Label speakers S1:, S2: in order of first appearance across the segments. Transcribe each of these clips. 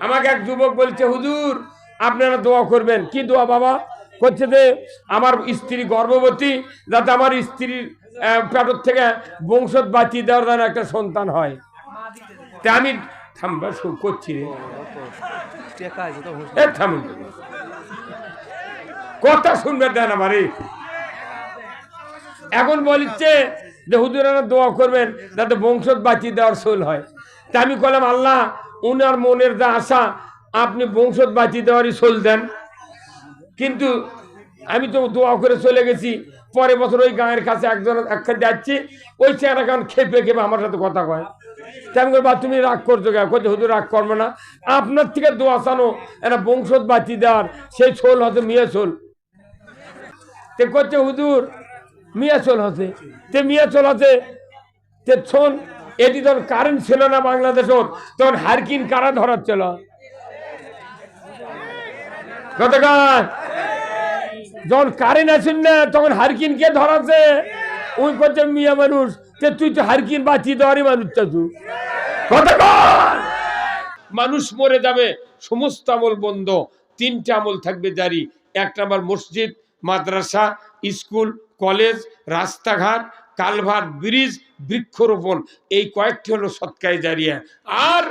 S1: আমাকে এক যুবক বলছে, হুজুর, আপনারা দোয়া করবেন। কি দোয়া, বাবা? করছে যে, আমার স্ত্রী গর্ভবতী, যাতে আমার স্ত্রীর পেটর থেকে বংশত বাঁচিয়ে দেওয়ার যেন একটা সন্তান হয়। তা আমি করছি রে। কথা শুনবে, দেন আমারে। এখন বলিচ্ছে যে হুজুরানা দোয়া করবেন, যাতে বংশত বাঁচিয়ে দেওয়ার সোল হয়। তা আমি কলাম আল্লাহ উনার মনের যা আশা, আপনি বংশত বাঁচিয়ে দেওয়ারই সোল দেন। কিন্তু আমি তো দোয়া করে চলে গেছি, পরের বছর ওই গাঁয়ের কাছে একজন একটা যাচ্ছি, ওই চেহারা কারণ খেপে খেপে আমার সাথে কথা কয়। তেমন করে বা তুমি রাগ করছ কেন? কোথায় হুজুর, রাগ করবে না। আপনার থেকে দোয়া চানো একটা বংশত বাঁচিয়ে দেওয়ার, সেই ছোল হয়তো মেয়ে ছোল তে করছে হুজুর, মিয়া চল হচ্ছে। তে মিয়া চল আছে তে শোন এটি তখন কারেন্ট ছিল না বাংলাদেশত তখন হারকিন কারা ধরাচ্ছিল কতক্ষণ যখন কারেন্ট আসেন না, তখন হারকিন কে ধরাচ্ছে? ওই করছে মিয়া মানুষ তে তুই তো হারকিন বাঁচিয়ে দেওয়ারই মানুষ তুই। মানুষ মরে যাবে, সমস্ত আমল বন্ধ, তিনটা আমল থাকবে জারি। এক নাম্বার মসজিদ, মাদ্রাসা, স্কুল, কলেজ, রাস্তাঘাট কালভার্ট ব্রিজ বৃক্ষরোপণ, এই কয়েকটি হলো সৎকায় জারিয়া। আর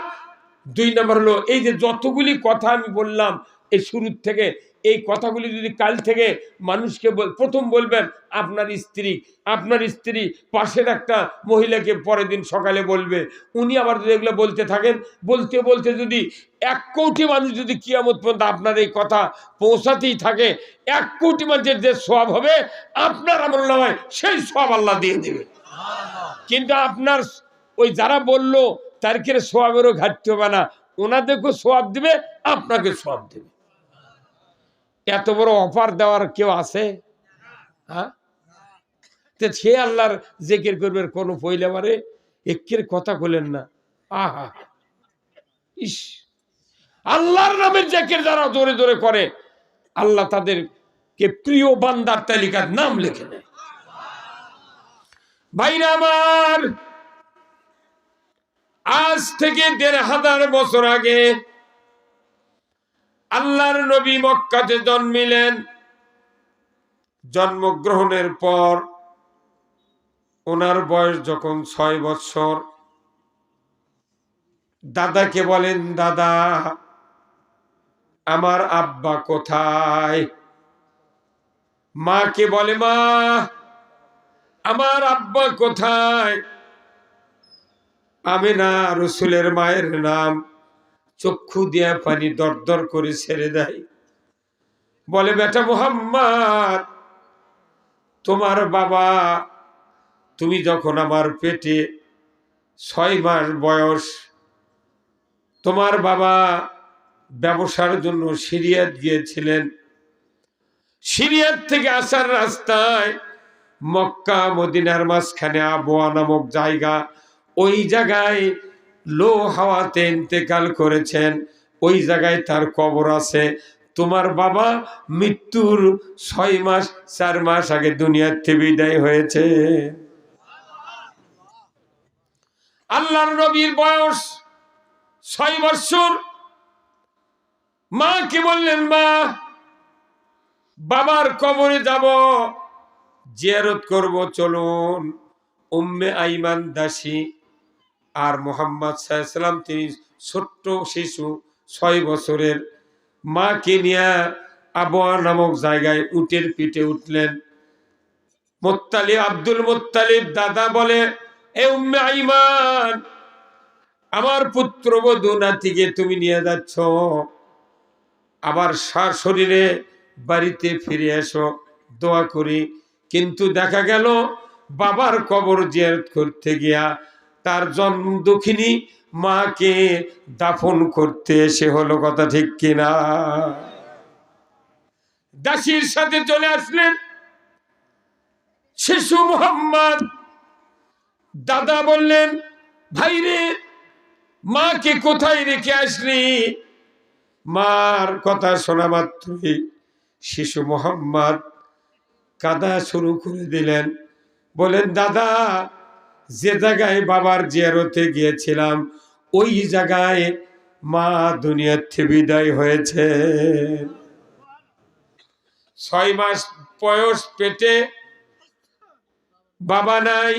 S1: দুই নম্বর হলো, এই যে যতগুলি কথা আমি বললাম, এই শুরুর থেকে এই কথাগুলি যদি কাল থেকে মানুষকে বল- প্রথম বলবেন, আপনার স্ত্রী আপনার স্ত্রী পাশের একটা মহিলাকে পরের দিন সকালে বলবে। উনি আবার যদি এগুলো বলতে থাকেন, বলতে বলতে যদি এক কোটি মানুষ যদি কিয়ামত পর্যন্ত আপনার এই কথা পৌঁছাতেই থাকে, এক কোটি মানুষের যে সব হবে, আপনার আমল নামায় সেই সব আল্লাহ দিয়ে দেবে। কিন্তু আপনার ওই যারা বলল, তার কেড়ে সোয়াবেরও ঘাটতে হবে না? ওনাদেরকেও সোয়াব দেবে আপনাকে সোয়াব দেবে। এত বড় অফার দেওয়ার কেউ আছে? হ্যাঁ? সে আল্লাহর জেকের করবে কোনো পইলেবারে একের কথা বলেন না। আহা! ইস! আল্লাহর নামের জেকের যারা জোরে জোরে করে, আল্লাহ তাদেরকে প্রিয় বান্দার তালিকার নাম লিখে নেয় ভাইরা আমার, আজ থেকে দেড় হাজার বছর আগে আল্লাহর নবী মক্কাতে জন্মিলেন, জন্মগ্রহণের পর ওনার বয়স যখন ছয় বৎসর দাদাকে বলেন, দাদা, আমার আব্বা কোথায়? মাকে বলে, মা, আমার আব্বা কোথায়? আমি না রসুলের মায়ের নাম চক্ষু দিয়া পানি দরদর করে ছেড়ে দেয়। বলে, বেটা মোহাম্মদ, তোমার বাবা, তুমি যখন আমার পেটে ছয় মাস বয়স, তোমার বাবা ব্যবসার জন্য সিরিয়াত গিয়েছিলেন। সিরিয়াত থেকে আসার রাস্তায় মক্কা, মদিনার মাঝখানে আবোয়া নামক জায়গা, ওই জায়গায় লো হাওয়াতে ইন্তেকাল করেছেন। ওই জায়গায় তার কবর আছে। তোমার বাবা মৃত্যুর ছয় মাস, চার মাস আগে দুনিয়ার থেকে বিদায় হয়েছে। আল্লাহর নবীর বয়স ছয় বৎসর মা কি বললেন, মা, বাবার কবরে যাব, জিয়ারত করব, চলুন। উম্মে আইমান দাসী আর মোহাম্মদ সাল্লাম তিনি ছোট্ট শিশু, ছয় বছরের। মাকে নিয়ে আবহাওয়া নামক জায়গায় উটের পিঠে উঠলেন। মোত্তালিব আব্দুল মোত্তালিব দাদা বলে আমার পুত্রবধূ নাতিকে তুমি নিয়ে যাচ্ছ। আবার শরীরে বাড়িতে ফিরে এসো, দোয়া করি। কিন্তু দেখা গেল, বাবার কবর জিয়ারত করতে গিয়া তার জন্ম দুঃখিনী মাকে দাফন করতে এসে হলো কথা ঠিক কিনা? দাসীর সাথে চলে আসলেন শিশু মোহাম্মদ। দাদা বললেন, ভাই রে, মাকে কোথায় রেখে আসলি? মার কথা শোনা মাত্রই শিশু মোহাম্মদ কাদা শুরু করে দিলেন। বলেন দাদা যে জায়গায় বাবার জিয়ারতে গিয়েছিলাম, ওই জায়গায় মা দুনিয়ার বিদায় হয়েছে। ছয় মাস বয়স পেটে বাবা নাই,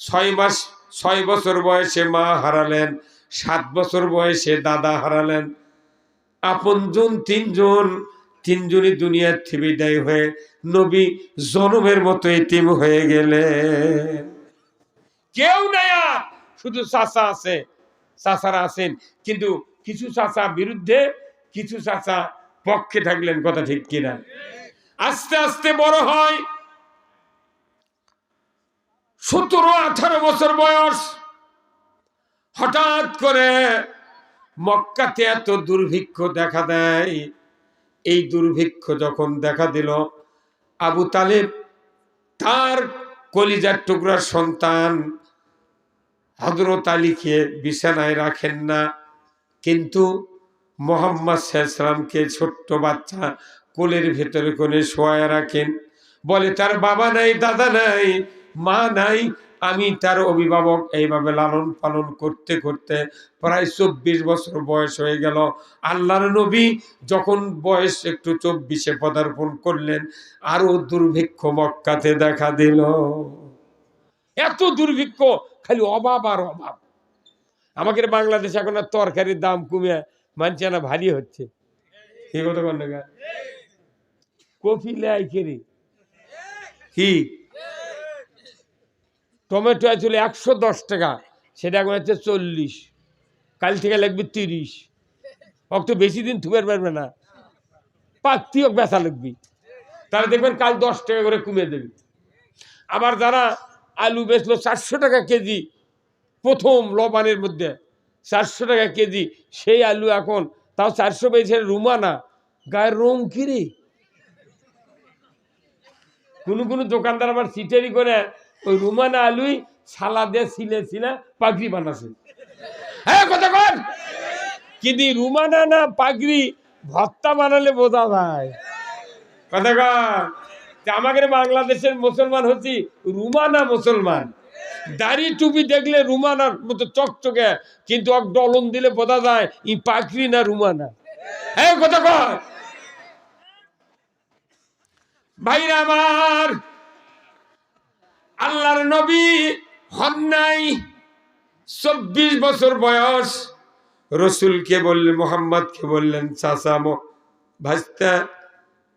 S1: ছয় মাস, ছয় বছর বয়সে মা হারালেন, সাত বছর বয়সে দাদা হারালেন। আপন আপনজন তিনজন, তিনজনই দুনিয়ার বিদায় হয়ে নবী জনমের মতো এতিম হয়ে গেলেন। কেউ নাই আর। শুধু চাচা আছে, চাচারা আছেন। কিন্তু কিছু চাচা বিরুদ্ধে, কিছু চাচা পক্ষে থাকলেন কথা ঠিক কিনা। আস্তে আস্তে বড় হয়। সতেরো, আঠারো বছর বয়স। হঠাৎ করে মক্কাতে এত দুর্ভিক্ষ দেখা দেয়। এই দুর্ভিক্ষ যখন দেখা দিল, আবু তালেব তার কলিজার টুকরার সন্তান হজরত আলীকে বিছানায় রাখেন না। কিন্তু মোহাম্মদ সাল্লামকে ছোট্ট বাচ্চা কোলের ভেতরে কোলে শোয়া রাখেন। বলে, তার বাবা নাই, দাদা নাই, মা নাই। আমি তার অভিভাবক। এইভাবে লালন পালন করতে করতে প্রায় চব্বিশ বছর বয়স হয়ে গেল। আল্লাহর নবী যখন বয়স একটু চব্বিশে পদার্পণ করলেন আরও দুর্ভিক্ষ মক্কাতে দেখা দিল। এত দুর্ভিক্ষ, খালি অভাব আর অভাব। আমাদের বাংলাদেশে এখন আর তরকারির দাম কমে, মানছে না, ভারী হচ্ছে? কফি লেয় কি? টমেটো ছিল একশো দশ টাকা, সেটা এখন হচ্ছে চল্লিশ। কাল থেকে লাগবে তিরিশ। অক তো বেশি দিন থুবের পারবে না। পাত্তিও বেচা লাগবি। তাহলে দেখবেন কাল দশ টাকা করে কমিয়ে দেবে। আবার যারা আলু বেচলো চারশো টাকা কেজি, প্রথম লবানের মধ্যে চারশো টাকা কেজি। সেই আলু এখন, তাও চারশো পেয়েছে রুমানা গায়ের রং কিরে? কোনো কোনো দোকানদার আবার সিটারি করে, ওই রুমানা আলুই ছালা দিয়ে ছিলে ছিলে পাগড়ি বানাছে। হ্যাঁ কথা কর! কিন্তু রুমানা না পাগড়ি ভত্তা বানালে বোঝা যায়। কথা কর! আমাদের বাংলাদেশের মুসলমান হচ্ছি রুমানা মুসলমান? দাড়ি টুপি দেখলে রুমানার মতো চকচকে, কিন্তু ডলন দিলে বোঝা যায় ই পাখরি না রুমানা হ্যাঁ কথা ভাইরা আমার, আল্লাহর নবী হন চব্বিশ বছর বয়স। রসুলকে বললেন, মোহাম্মদকে বললেন, চাচা ভাস্তা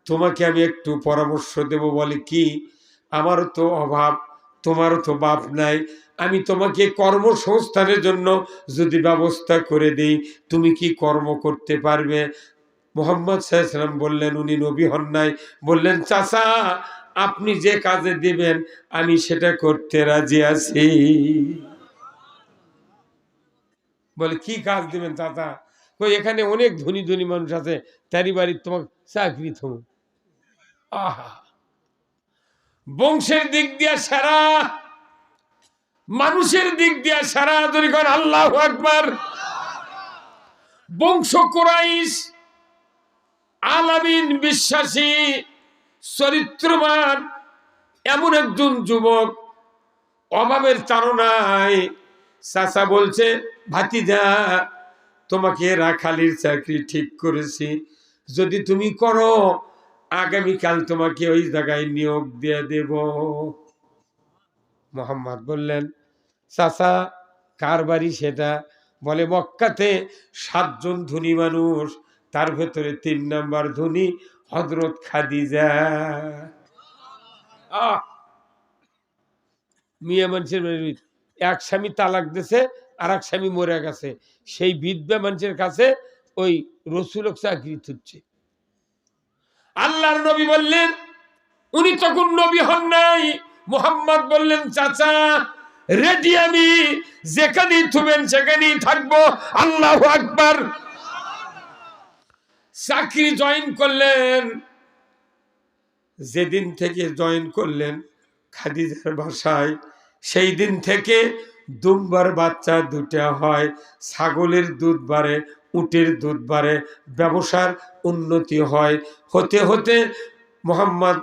S1: তোমাকে আমি একটু পরামর্শ দেব বলে কি? আমারও তো অভাব, তোমারও তো বাপ নাই। আমি তোমাকে কর্মসংস্থানের জন্য যদি ব্যবস্থা করে দিই, তুমি কি কর্ম করতে পারবে? মোহাম্মদ সাল্লাম বললেন, উনি নবী হন নাই। বললেন, চাচা, আপনি যে কাজে দিবেন, আমি সেটা করতে রাজি আছি। বলে, কি কাজ দিবেন চাচা? কই, এখানে অনেক ধনী ধনী মানুষ আছে, তারই বাড়ির তোমাকে চাকরি থম বংশের দিক দিয়া সারা, মানুষের দিক দিয়া সারা, যদি কর আল্লাহ আকবার। বংশ কোরাইশ, আলামিন বিশ্বাসী, চরিত্রবান, এমন একজন যুবক, অভাবের তাড়নায় চাচা বলছে, ভাতিজা, তোমাকে রাখালির চাকরি ঠিক করেছি, যদি তুমি করো আগামীকাল তোমাকে ওই জায়গায় নিয়োগ দিয়ে দেব। মোহাম্মদ বললেন, চাচা, কার বাড়ি সেটা? বলে, মক্কাতে সাতজন ধনী মানুষ, তার ভেতরে তিন নাম্বার ধনী হজরত খাদিজা! মিয়া মানুষের এক স্বামী তালাক দিছে আর এক স্বামী মরে গেছে। সেই বিধবা মানুষের কাছে ওই রসুলক চাকরি থুচ্ছে আল্লাহর নবী বললেন, উনি তখন নবী হন নাই। মোহাম্মদ বললেন, চাচা রেডি আমি, যেখানেই থুবেন সেখানেই থাকব, আল্লাহ আকবার। চাকরি জয়েন করলেন। যেদিন থেকে জয়েন করলেন খাদিজার বাসায়, সেই দিন থেকে দুম্বার বাচ্চা দুটা হয়, ছাগলের দুধ বাড়ে উটের দুধ বাড়ে, ব্যবসার উন্নতি হয়। হতে হতে মোহাম্মদ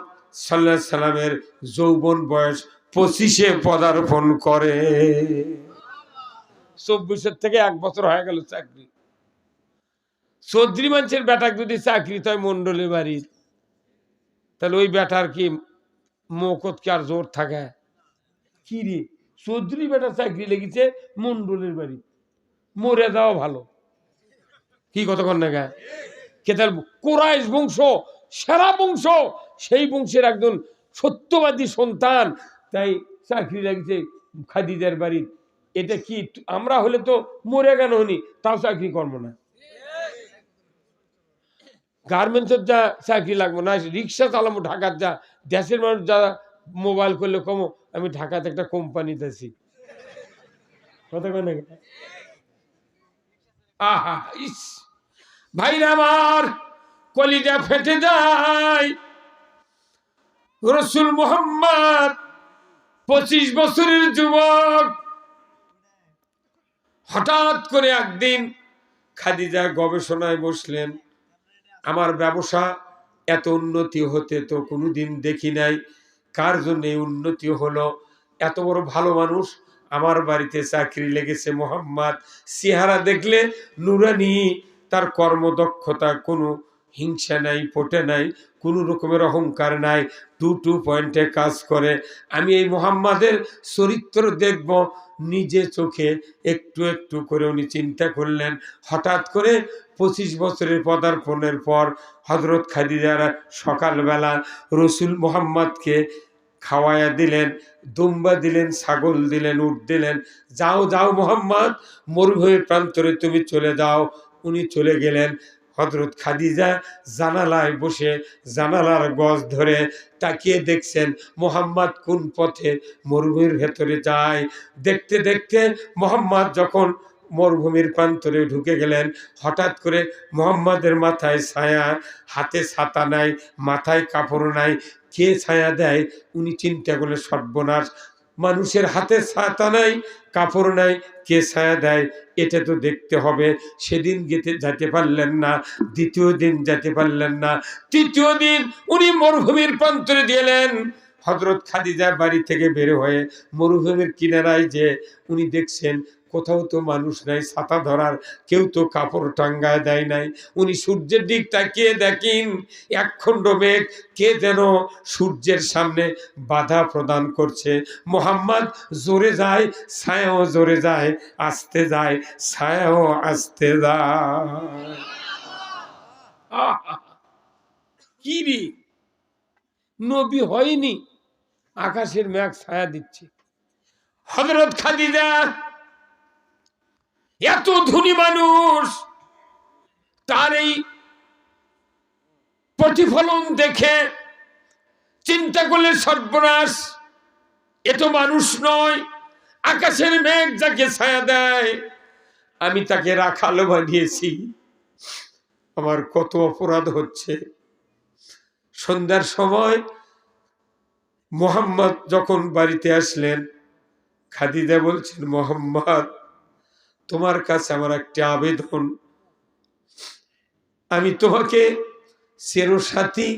S1: সাল্লাহ সাল্লামের যৌবন বয়স পঁচিশে পদার্পণ করে। চব্বিশের থেকে এক বছর হয়ে গেল চাকরি। চৌধুরী মানুষের বেটাক যদি চাকরি হয় মন্ডলের বাড়ির তাহলে ওই বেটার কি মকত কি আর জোর থাকে? কি রে? চৌধুরী বেটার চাকরি লেগেছে মন্ডলের বাড়ি। মরে যাওয়া ভালো। কি কতক্ষণ না গায়ে কে তার কোরাইশ বংশ, সেরা বংশ, সেই বংশের একজন সত্যবাদী সন্তান। তাই চাকরি লাগছে খাদিজার বাড়ির এটা কি আমরা হলে তো মরে গেল হনি, তাও চাকরি করব না। গার্মেন্টসের যা চাকরি লাগবো না, রিক্সা চালাবো, ঢাকার যা দেশের মানুষ যা মোবাইল করলে কমো, আমি ঢাকাতে একটা কোম্পানিতে আছি। কথা কেন? আহা, ইস! ভাইরা আমার, কলিজা ফেটে যায়। রসুল মোহাম্মদ, পঁচিশ বছরের যুবক। হঠাৎ করে একদিন খাদিজা গবেষণায় বসলেন, আমার ব্যবসা এত উন্নতি হতে তো কোনোদিন দেখি নাই। কার জন্য উন্নতি হলো? এত বড় ভালো মানুষ, আমার বাড়িতে চাকরি লেগেছে মোহাম্মদ। চেহারা দেখলে নুরানি তার কর্মদক্ষতা কোনো হিংসা নাই পটে নাই, কোনো রকমের অহংকার নাই। টু টু পয়েন্টে কাজ করে। আমি এই মোহাম্মদের চরিত্র দেখব। নিজে চোখে একটু একটু করে উনি চিন্তা করলেন। হঠাৎ করে পঁচিশ বছরের পদার্পণের পর হজরত খাদিজারা সকালবেলা রসুল মোহাম্মদকে খাওয়াইয়া দিলেন, দুম্বা দিলেন, ছাগল দিলেন, উট দিলেন, যাও যাও মোহাম্মদ, মরুভূমির প্রান্তরে তুমি চলে যাও উনি চলে গেলেন হজরত খাদিজা জানালায় বসে জানালার গজ ধরে তাকিয়ে দেখছেন মোহাম্মদ কোন পথে মরুভূমির ভেতরে যায়। দেখতে দেখতে মোহাম্মদ যখন মরুভূমির প্রান্তরে ঢুকে গেলেন, হঠাৎ করে মোহাম্মদের মাথায় ছায়া, হাতে ছাতা নাই, মাথায় কাপড় নাই, কে ছায়া দেয়? উনি চিন্তা করলে সর্বনাশ মানুষের হাতে ছাতা নাই, কাপড় নাই, কে ছায়া দেয়, এটা তো দেখতে হবে। সেদিন যেতে যেতে পারলেন না, দ্বিতীয় দিন যেতে পারলেন না, তৃতীয় দিন উনি মরুভূমির প্রান্তরে দিলেন হজরত খাদিজা বাড়ি থেকে বের হয়ে মরুভূমির কিনারায় যে উনি দেখছেন, কোথাও তো মানুষ নাই, ছাতা ধরার কেউ তো কাপড় টাঙ্গায় দেয় নাই। উনি সূর্যের দিক তাকিয়ে দেখেন একখণ্ড মেঘ, কে যেন সূর্যের সামনে বাধা প্রদান করছে। মোহাম্মদ জোরে যায়, ছায়াও জোরে যায়, আসতে যায়, ছায়াও আসতে যায়! কি নবী হয়নি আকাশের মেঘ ছায়া দিচ্ছে। হজরত খাদিজা, এত ধনী মানুষ, তার এই প্রতিফলন দেখে চিন্তা করলে সর্বনাশ। এ তো মানুষ নয়, আকাশের মেঘ যাকে ছায়া দেয়, আমি তাকে রাখালো বানিয়েছি। আমার কত অপরাধ হচ্ছে। সন্ধ্যার সময় মোহাম্মদ যখন বাড়িতে আসলেন খাদিদা বলছেন, মোহাম্মদ, তোমার কাছে আমার একটা আবেদন। আমি তোমাকে চিরসাথী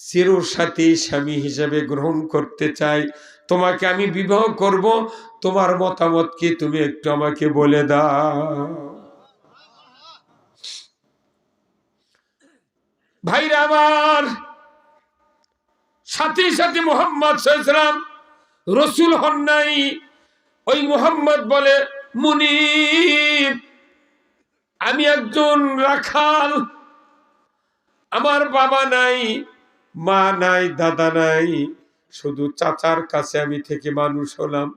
S1: চিরসাথী স্বামী হিসেবে গ্রহণ করতে চাই। তোমাকে আমি বিবাহ করব। তোমার মতামত কি তুমি একটু আমাকে বলে দাও। ভাইরা আমার সাথে সাথে মোহাম্মদ সাল্লাম রসুল হন নাই। ওই মোহাম্মদ বলে, মুনিব, আমি একজন রাখাল। আমার বাবা নাই, মা নাই, দাদা নাই, শুধু চাচার কাছে আমি থেকে মানুষ হলাম।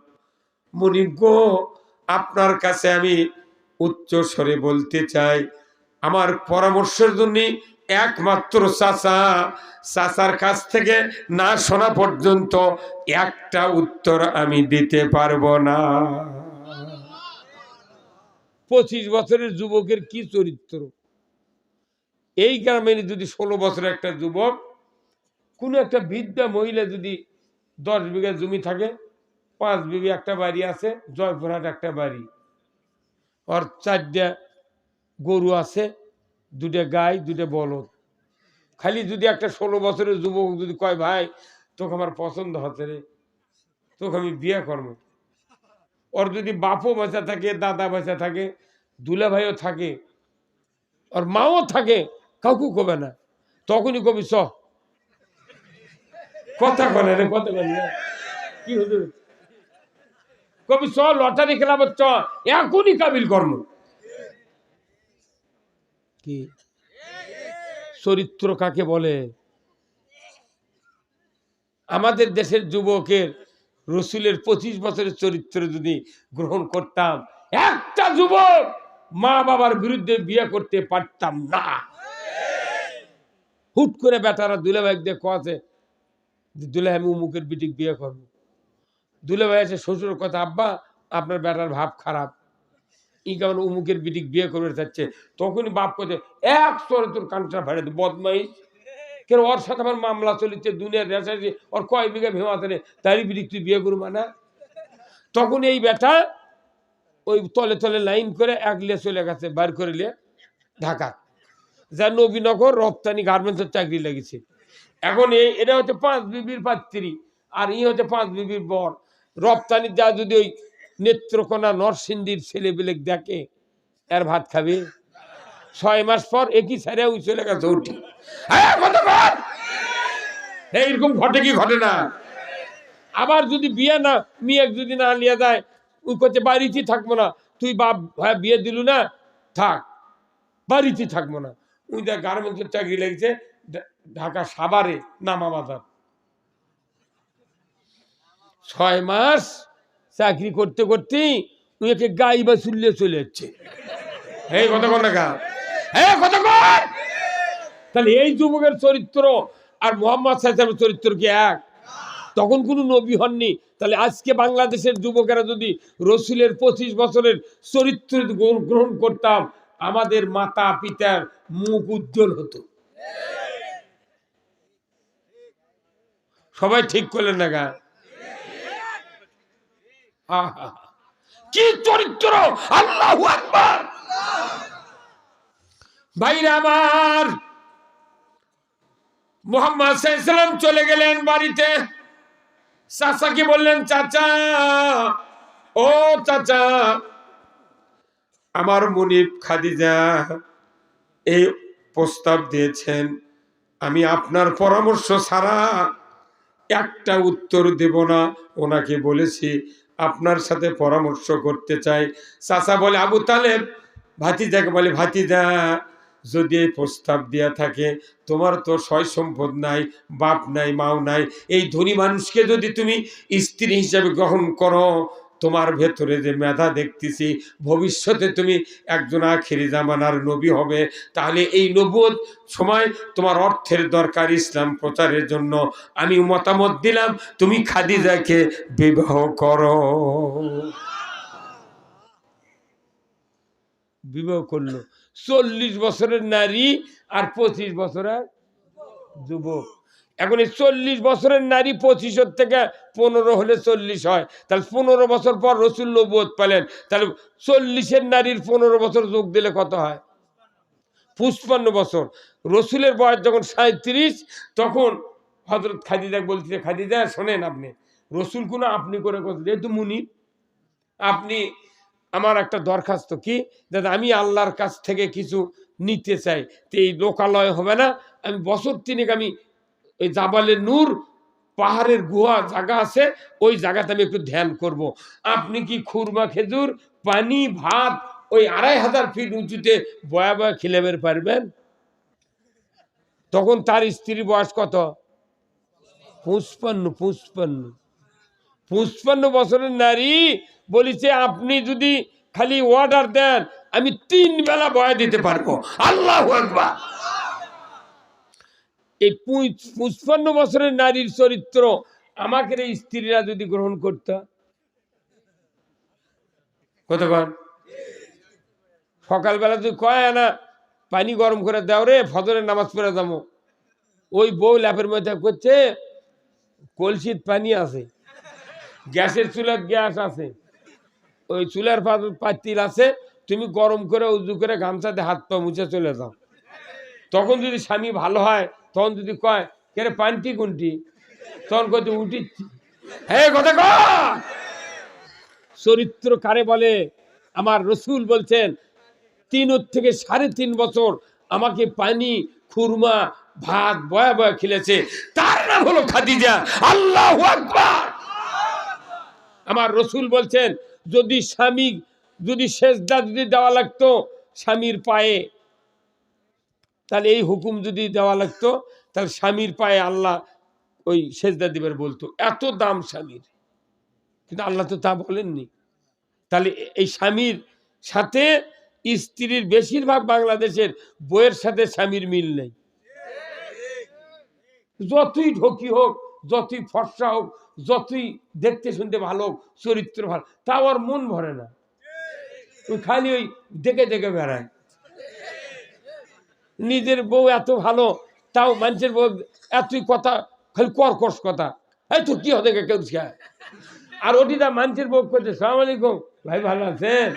S1: মুনিব গো, আপনার কাছে আমি উচ্চ স্বরে বলতে চাই। আমার পরামর্শের জন্য একমাত্র চাচা, চাচার কাছ থেকে না শোনা পর্যন্ত একটা উত্তর আমি দিতে পারব না। পঁচিশ বছরের যুবকের কি চরিত্র? এই গ্রামের যদি ষোলো বছরের একটা যুবক, কোনো একটা বৃদ্ধা মহিলা যদি দশ বিঘা জমি থাকে, পাঁচ বিঘা একটা বাড়ি আছে, জয়পুরহাট একটা বাড়ি। ওর চারটা গরু আছে দুটা গাই দুটা বলদ। খালি যদি একটা ষোলো বছরের যুবক যদি কয়, ভাই, তোকে আমার পছন্দ হচ্ছে রে, তোকে আমি বিয়ে করব। ওর যদি বাপও বেঁচা থাকে, দাদা বেঁচা থাকে দুলা ভাইও থাকে, ওর মাও থাকে কাউকে কবে না। তখনই কবি স কথা কনে রে, কথা কনে কি হতো কবি স লটারি খেলাব চ, এখনই কাবিল কর্ম। কি? চরিত্র কাকে বলে? আমাদের দেশের যুবকের, রসুলের পঁচিশ বছরের চরিত্র যদি গ্রহণ করতাম, একটা যুবক মা বাবার বিরুদ্ধে বিয়ে করতে পারতাম না। হুট করে বেটারা দুলাভাই দিয়ে কছে দুলে আমি উমুকের বিটিক বিয়ে করব। দুলাভাই এসে শ্বশুরের কথা, আব্বা, আপনার বেটার ভাব খারাপ। ই কেমন উমুকের বিটিক বিয়ে করে যাচ্ছে, তখনই বাপ করছে এক সরে তোর কানটা ভাড়ে বদমাইশ। কেন ওর সাথে আমার মামলা চলেছে দুনিয়ার রেসার্সি ওর কয় বিঘা ভেমাতে নেই তারই বিটিক তুই বিয়ে করব না? তখন এই বেটা ওই তলে তলে লাইন করে এক লে চলে গেছে, বার করে লিয়ে ঢাকা। যা নবীনগর, রপ্তানি গার্মেন্টসের চাকরি লেগেছে। এখন এই, এটা হচ্ছে পাঁচ বিবির পাত্রী, আর ই হচ্ছে পাঁচ বিবির বর। রপ্তানি যা যদি ওই নেত্রকোনা নরসিংদীর ছেলে পেলে দেখে এর ভাত খাবে? ছয় মাস পর একই সারে ওই চলে গেছে উঠি। হ্যাঁ, এইরকম ঘটে কি ঘটে না? আবার যদি বিয়ে না মেয়ে যদি না নিয়ে যায় ওই করছে বাড়িতে থাকব না। তুই বাপ ভাই বিয়ে দিলু না? থাক বাড়িতে থাকব না। ওই দেখ গার্মেন্টসের চাকরি লেগেছে ঢাকা সাভারে নামা বাজার। ছয় মাস চাকরি করতে করতেই তুই একে গাই বা চুল্লে চলে যাচ্ছে। এই কতক্ষণ দেখা হ্যাঁ কতক্ষণ তাহলে এই যুবকের চরিত্র আর মোহাম্মদ সাহেবের চরিত্র কি এক? তখন কোনো নবী হননি। তাহলে আজকে বাংলাদেশের যুবকেরা যদি রসুলের পঁচিশ বছরের চরিত্র গ্রহণ- করতাম আমাদের মাতা পিতার মুখ উজ্জ্বল হতো। সবাই ঠিক করলেন না গা! কি চরিত্র? আল্লাহ আকবার। ভাইরা আমার, মোহাম্মদ সাল্লাম চলে গেলেন বাড়িতে। চাচাকে বললেন, চাচা, ও চাচা, আমার মনিব খাদিজা এই প্রস্তাব দিয়েছেন, আমি আপনার পরামর্শ ছাড়া একটা উত্তর দেব না। ওনাকে বলেছি আপনার সাথে পরামর্শ করতে চাই। চাচা বলে, আবু তালেব, ভাতিজাকে বলে, ভাতিজা, যদি এই প্রস্তাব দেওয়া থাকে, তোমার তো সয় সম্পদ নাই, বাপ নাই, মাও নাই, এই ধনী মানুষকে যদি তুমি স্ত্রী হিসাবে গ্রহণ করো তোমার ভেতরে যে মেধা দেখতেছি, ভবিষ্যতে তুমি একজন আখেরি জামানার নবী হবে। তাহলে এই নবুয় সময় তোমার অর্থের দরকার ইসলাম প্রচারের জন্য। আমি মতামত দিলাম, তুমি খাদিজাকে বিবাহ করো। বিবাহ করল। চল্লিশ বছরের নারী আর পঁচিশ বছরের যুবক। এখন এই চল্লিশ বছরের নারী পঁচিশের থেকে পনেরো হলে চল্লিশ হয়। তাহলে পনেরো বছর পর রসুল নবোধ পেলেন। তাহলে চল্লিশের নারীর পনেরো বছর যোগ দিলে কত হয়? পুষ্পান্ন বছর। রসুলের বয়স যখন সাঁত্রিশ তখন হজরত খাদিজা বলছে খাদিজা, শোনেন আপনি রসুল কোনো আপনি করে করছেন এই তো মুনি আপনি আমার একটা দরখাস্ত কি? দাদা আমি আল্লাহর কাছ থেকে কিছু নিতে চাই। তো এই লোকালয় হবে না। আমি বছর তিনেক আমি ওই জাবালের নূর পাহাড়ের গুহা জায়গা আছে, ওই জায়গাতে আমি একটু ধ্যান করব। আপনি কি খুরমা খেজুর, পানি, ভাত ওই আড়াই হাজার ফিট উঁচুতে বয়া বয়া খিলেবের পারবেন? তখন তার স্ত্রী বয়স কত? পুষ্পান্ন পুষ্পান্ন পুষ্পান্ন বছরের নারী বলিছে, আপনি যদি খালি অর্ডার দেন, আমি তিন বেলা বয়া দিতে পারব। আল্লাহ একবার এই পুঁচ- পুষ্পান্ন বছরের নারীর চরিত্র আমাকে এই স্ত্রীরা যদি গ্রহণ করত। কতক্ষণ? সকালবেলা তুই কয় না পানি গরম করে দাও রে, ফজরের নামাজ পড়ে যাব। ওই বউ ল্যাপের মধ্যে করছে, কলসির পানি আছে, গ্যাসের চুলার গ্যাস আছে, ওই চুলার পাতিল আছে, তুমি গরম করে উজু করে গামছাতে হাত পা মুছে চলে যাও। তখন যদি স্বামী ভালো হয় তখন যদি কয় কেরে পানটি কোনটি? তখন কত উঠিচ্ছি হ্যাঁ কথা কর চরিত্র কারে বলে? আমার রসুল বলছেন, তিন থেকে সাড়ে তিন বছর আমাকে পানি, খুরমা, ভাত বয়া বয়া খেলেছে। তার নাম হলো খাদিজা। আল্লাহ আমার রসুল বলছেন, যদি স্বামী, যদি সেজদা যদি দেওয়া লাগতো স্বামীর পায়ে তাহলে এই হুকুম যদি দেওয়া লাগতো, তাহলে স্বামীর পায়ে আল্লাহ ওই সেজদা দিবার বলতো, এত দাম স্বামীর। কিন্তু আল্লাহ তো তা বলেননি। তাহলে এই স্বামীর সাথে স্ত্রীর বেশিরভাগ বাংলাদেশের বইয়ের সাথে স্বামীর মিল নেই। যতই ঢকি হোক, যতই ফর্সা হোক, যতই দেখতে শুনতে ভালো হোক, চরিত্র ভালো, তাও আর মন ভরে না। ওই খালি ওই দেখে দেখে বেড়ায়। নিজের বউ এত ভালো, তাও মানুষের বউ এতই কথা, খালি কর্কশ কথা। এই তো কি হবে কেউ আর ওটি দা মানুষের বউ করছে সালাম আলাইকুম, ভাই ভালো আছেন?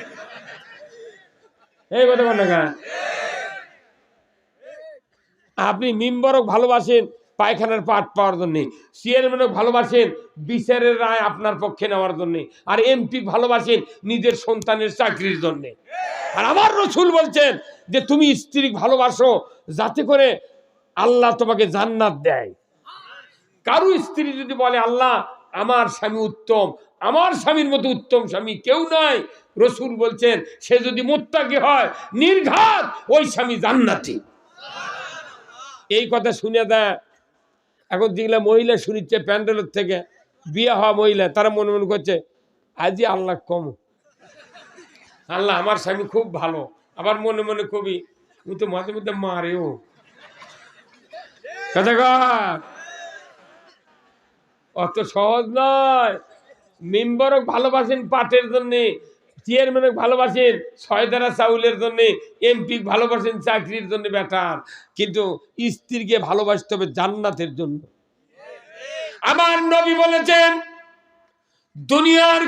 S1: এই কথা বলেন আপনি মিম্বরক ভালোবাসেন পায়খানার পাট পাওয়ার জন্যে। চেয়ারম্যানও ভালোবাসেন, বিচারের রায় আপনার পক্ষে নেওয়ার জন্যে। আর এমপি ভালোবাসেন নিজের সন্তানের চাকরির জন্যে। আর আমার রসুল বলছেন যে, তুমি স্ত্রী ভালোবাসো যাতে করে আল্লাহ তোমাকে জান্নাত দেয়। কারও স্ত্রী যদি বলে, আল্লাহ, আমার স্বামী উত্তম, আমার স্বামীর মতো উত্তম স্বামী কেউ নয় রসুল বলছেন, সে যদি মোত্তাকি হয়, নির্ঘাত ওই স্বামী জান্নাতি। এই কথা শুনে দেয় এখন যেগুলা মহিলা শুনিচ্ছে প্যান্ডেলের থেকে, বিয়ে হওয়া মহিলা, তারা মনে মনে করছে আজই আল্লাহ কম। আল্লাহ আমার স্বামী খুব ভালো। আবার মনে মনে কবি ও তো মাঝে মধ্যে মারেও। অত সহজ নয়। মেম্বারক ভালোবাসেন পাটের জন্যে। চেয়ারম্যানক ভালোবাসেন সয়দারা চাউলের জন্য, এমপি ভালোবাসেন চাকরির জন্য বেটার। কিন্তু স্ত্রীকে ভালোবাসতে হবে জান্নাতের জন্য। আমার নবী বলেছেন, দুনিয়ার